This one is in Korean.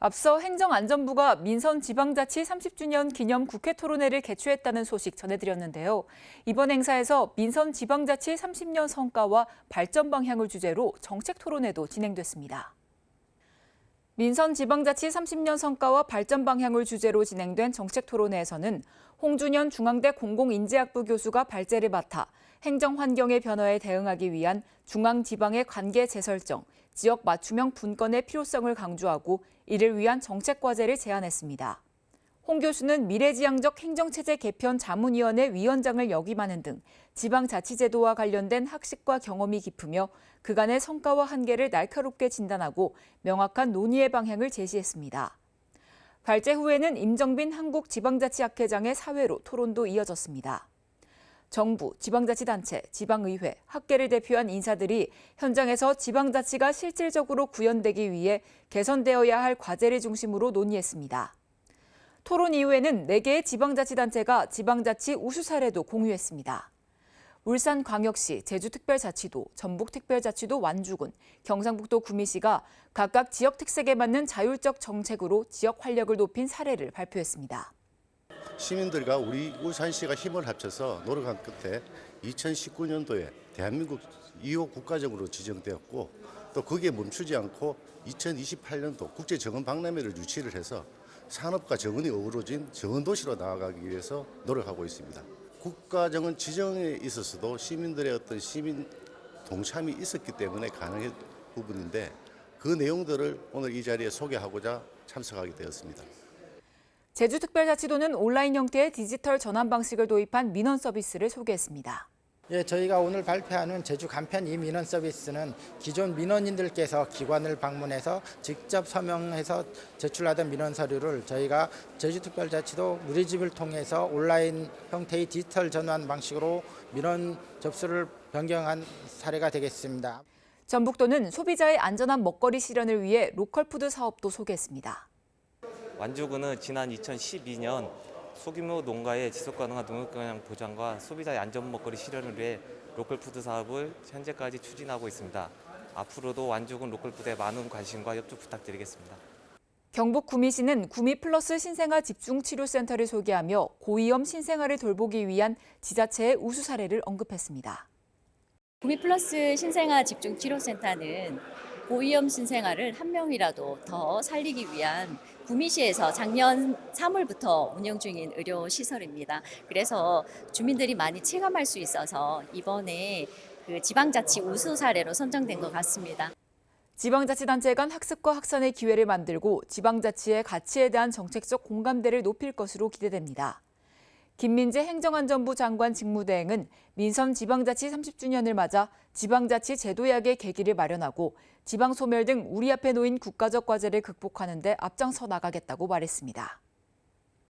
앞서 행정안전부가 민선 지방자치 30주년 기념 국회 토론회를 개최했다는 소식 전해드렸는데요. 이번 행사에서 민선 지방자치 30년 성과와 발전 방향을 주제로 정책 토론회도 진행됐습니다. 민선 지방자치 30년 성과와 발전 방향을 주제로 진행된 정책 토론회에서는 홍준현 중앙대 공공인재학부 교수가 발제를 맡아 행정 환경의 변화에 대응하기 위한 중앙 지방의 관계 재설정, 지역 맞춤형 분권의 필요성을 강조하고 이를 위한 정책 과제를 제안했습니다. 홍 교수는 미래지향적 행정체제 개편 자문위원회 위원장을 역임하는 등 지방자치제도와 관련된 학식과 경험이 깊으며 그간의 성과와 한계를 날카롭게 진단하고 명확한 논의의 방향을 제시했습니다. 발제 후에는 임정빈 한국지방자치학회장의 사회로 토론도 이어졌습니다. 정부, 지방자치단체, 지방의회, 학계를 대표한 인사들이 현장에서 지방자치가 실질적으로 구현되기 위해 개선되어야 할 과제를 중심으로 논의했습니다. 토론 이후에는 4개의 지방자치단체가 지방자치 우수 사례도 공유했습니다. 울산광역시, 제주특별자치도, 전북특별자치도 완주군, 경상북도 구미시가 각각 지역 특색에 맞는 자율적 정책으로 지역 활력을 높인 사례를 발표했습니다. 시민들과 우리 울산시가 힘을 합쳐서 노력한 끝에 2019년도에 대한민국 2호 국가적으로 지정되었고 또 거기에 멈추지 않고 2028년도 국제 정원 박람회를 유치를 해서 산업과 정원이 어우러진 정원 도시로 나아가기 위해서 노력하고 있습니다. 국가 정원 지정에 있어서도 시민들의 어떤 시민 동참이 있었기 때문에 가능한 부분인데 그 내용들을 오늘 이 자리에 소개하고자 참석하게 되었습니다. 제주특별자치도는 온라인 형태의 디지털 전환 방식을 도입한 민원 서비스를 소개했습니다. 예, 저희가 오늘 발표하는 제주 간편 이 민원 서비스는 기존 민원인들께서 기관을 방문해서 직접 서명해서 제출하던 민원 서류를 저희가 제주특별자치도 우리 집을 통해서 온라인 형태의 디지털 전환 방식으로 민원 접수를 변경한 사례가 되겠습니다. 전북도는 소비자의 안전한 먹거리 실현을 위해 로컬푸드 사업도 소개했습니다. 완주군은 지난 2012년 소규모 농가의 지속가능한 농업경영 보장과 소비자의 안전 먹거리 실현을 위해 로컬푸드 사업을 현재까지 추진하고 있습니다. 앞으로도 완주군 로컬푸드에 많은 관심과 협조 부탁드리겠습니다. 경북 구미시는 구미 플러스 신생아 집중치료센터를 소개하며 고위험 신생아를 돌보기 위한 지자체의 우수 사례를 언급했습니다. 구미 플러스 신생아 집중 치료센터는 고위험 신생아를 한 명이라도 더 살리기 위한 구미시에서 작년 3월부터 운영 중인 의료 시설입니다. 그래서 주민들이 많이 체감할 수 있어서 이번에 그 지방자치 우수 사례로 선정된 것 같습니다. 지방자치단체 간 학습과 확산의 기회를 만들고 지방자치의 가치에 대한 정책적 공감대를 높일 것으로 기대됩니다. 김민재 행정안전부 장관 직무대행은 민선 지방자치 30주년을 맞아 지방자치 제도약의 계기를 마련하고 지방 소멸 등 우리 앞에 놓인 국가적 과제를 극복하는 데 앞장서 나가겠다고 말했습니다.